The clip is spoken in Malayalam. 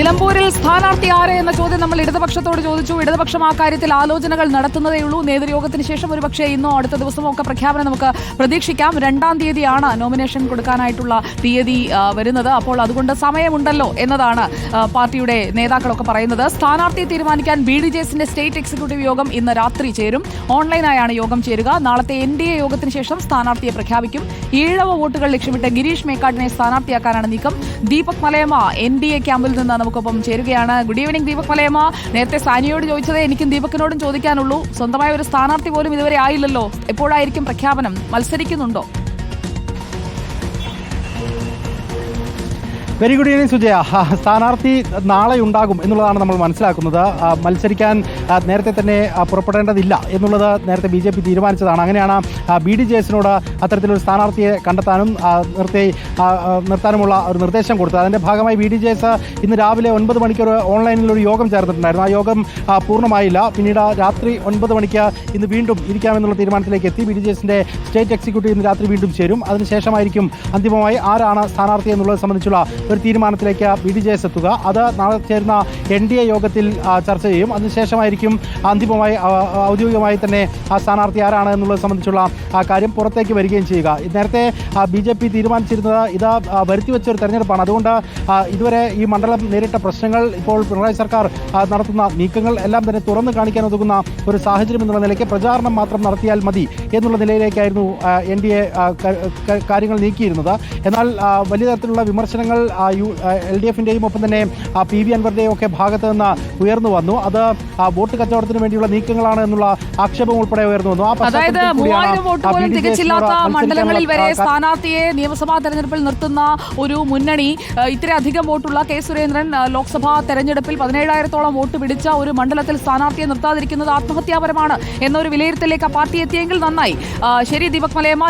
നിലമ്പൂരിൽ സ്ഥാനാർത്ഥി ആര് എന്ന ചോദ്യം നമ്മൾ ഇടതുപക്ഷത്തോട് ചോദിച്ചു. ഇടതുപക്ഷം ആ കാര്യത്തിൽ ആലോചനകൾ നടത്തുന്നതേയുള്ളൂ നേതൃയോഗത്തിന് ശേഷം ഒരുപക്ഷെ ഇന്നോ അടുത്ത ദിവസമോ ഒക്കെ പ്രഖ്യാപനം നമുക്ക് പ്രതീക്ഷിക്കാം. രണ്ടാം തീയതിയാണ് നോമിനേഷൻ കൊടുക്കാനായിട്ടുള്ള തീയതി വരുന്നത്. അപ്പോൾ അതുകൊണ്ട് സമയമുണ്ടല്ലോ എന്നതാണ് പാർട്ടിയുടെ നേതാക്കളൊക്കെ പറയുന്നത്. സ്ഥാനാർത്ഥിയെ തീരുമാനിക്കാൻ ബി ഡി സ്റ്റേറ്റ് എക്സിക്യൂട്ടീവ് യോഗം ഇന്ന് രാത്രി ചേരും. ഓൺലൈനായാണ് യോഗം ചേരുക. നാളത്തെ എൻ ഡി എ യോഗത്തിന് ശേഷം സ്ഥാനാർത്ഥിയെ പ്രഖ്യാപിക്കും. ഈഴവ വോട്ടുകൾ ലക്ഷ്യമിട്ട് ഗിരീഷ് മേക്കാട്ടിനെ സ്ഥാനാർത്ഥിയാക്കാനാണ് നീക്കം. Deepak Malayamma N D A ക്യാമ്പിൽ നിന്ന് നമുക്കൊപ്പം ചേരുകയാണ്. Good evening Deepak Malayamma. നേരത്തെ സാനിയോട് ചോദിച്ചതേ എനിക്കും ദീപക്കിനോടും ചോദിക്കാനുള്ളൂ. സ്വന്തമായ ഒരു സ്ഥാനാർത്ഥി പോലും ഇതുവരെ ആയില്ലല്ലോ. എപ്പോഴായിരിക്കും പ്രഖ്യാപനം? മത്സരിക്കുന്നുണ്ടോ? Very good evening Sujaya. സ്ഥാനാർത്ഥി നാളെ ഉണ്ടാകും എന്നുള്ളതാണ് നമ്മൾ മനസ്സിലാക്കുന്നത്. മത്സരിക്കാൻ നേരത്തെ തന്നെ പുറപ്പെടേണ്ടതില്ല എന്നുള്ളത് നേരത്തെ ബി ജെ പി തീരുമാനിച്ചതാണ്. അങ്ങനെയാണ് ബി ഡി ജെ എസിനോട് അത്തരത്തിലൊരു സ്ഥാനാർത്ഥിയെ കണ്ടെത്താനും നിർത്തി നിർത്താനുമുള്ള ഒരു നിർദ്ദേശം കൊടുത്തത്. അതിന്റെ ഭാഗമായി ബി ഡി ജെ എസ് ഇന്ന് രാവിലെ ഒൻപത് മണിക്ക് ഒരു ഓൺലൈനിൽ ഒരു യോഗം ചേർന്നിട്ടുണ്ടായിരുന്നു ആ യോഗം പൂർണമായില്ല. പിന്നീട് രാത്രി ഒൻപത് മണിക്ക് ഇന്ന് വീണ്ടും ഇരിക്കാമെന്നുള്ള തീരുമാനത്തിലേക്ക് എത്തി. ബി ഡി ജെ എസിന്റെ സ്റ്റേറ്റ് എക്സിക്യൂട്ടീവ് ഇന്ന് രാത്രി വീണ്ടും ചേരും. അതിനുശേഷമായിരിക്കും അന്തിമമായി ആരാണ് സ്ഥാനാർത്ഥി എന്നുള്ളത് സംബന്ധിച്ചുള്ള ഒരു തീരുമാനത്തിലേക്ക് ബി ഡി ജെ എസ് എത്തുക. അത് നാളെ ചേരുന്ന എൻ ഡി എ യോഗത്തിൽ ചർച്ച ചെയ്യും. അതിനുശേഷമായിരിക്കും അന്തിമമായി ഔദ്യോഗികമായി തന്നെ ആ സ്ഥാനാർത്ഥി ആരാണ് എന്നുള്ളത് സംബന്ധിച്ചുള്ള ആ കാര്യം പുറത്തേക്ക് വരികയും ചെയ്യുക. നേരത്തെ ബി ജെ പി തീരുമാനിച്ചിരുന്നത് ഇത് വരുത്തിവെച്ച ഒരു തെരഞ്ഞെടുപ്പാണ്. അതുകൊണ്ട് ഇതുവരെ ഈ മണ്ഡലം നേരിട്ട പ്രശ്നങ്ങൾ ഇപ്പോൾ പിണറായി സർക്കാർ നടത്തുന്ന നീക്കങ്ങൾ എല്ലാം തന്നെ തുറന്നു കാണിക്കാൻ ഒതുങ്ങുന്ന ഒരു സാഹചര്യം എന്നുള്ള നിലയ്ക്ക് പ്രചാരണം മാത്രം നടത്തിയാൽ മതി എന്നുള്ള നിലയിലേക്കായിരുന്നു എൻ ഡി എ കാര്യങ്ങൾ നീക്കിയിരുന്നത്. എന്നാൽ വലിയ തരത്തിലുള്ള വിമർശനങ്ങൾ എൽ ഡി എഫിന്റെയും ഒപ്പം തന്നെ ആ, പി വി അൻവറിന്റെയും ഒക്കെ ഭാഗത്ത് നിന്ന് ഉയർന്നു വന്നു. അത് ആ, വോട്ട് കച്ചവടത്തിന് വേണ്ടിയുള്ള നീക്കങ്ങളാണ് എന്നുള്ള ആക്ഷേപം ഉൾപ്പെടെ ഉയർന്നു വന്നു. അതായത് മൂവായിരം വോട്ട് പോലും തികച്ചില്ലാത്ത മണ്ഡലങ്ങളിൽ വരെ സ്ഥാനാർത്ഥിയെ നിയമസഭാ തെരഞ്ഞെടുപ്പിൽ നിർത്തുന്ന ഒരു മുന്നണി ഇത്രയധികം വോട്ടുള്ള കെ സുരേന്ദ്രൻ ലോക്സഭാ തെരഞ്ഞെടുപ്പിൽ പതിനേഴായിരത്തോളം വോട്ട് പിടിച്ച ഒരു മണ്ഡലത്തിൽ സ്ഥാനാർത്ഥിയെ നിർത്താതിരിക്കുന്നത് ആത്മഹത്യാപരമാണ് എന്നൊരു വിലയിരുത്തലിലേക്ക് ആ പാർട്ടി എത്തിയെങ്കിൽ നന്നായി. ശരി ദീപക് മലയമ്മ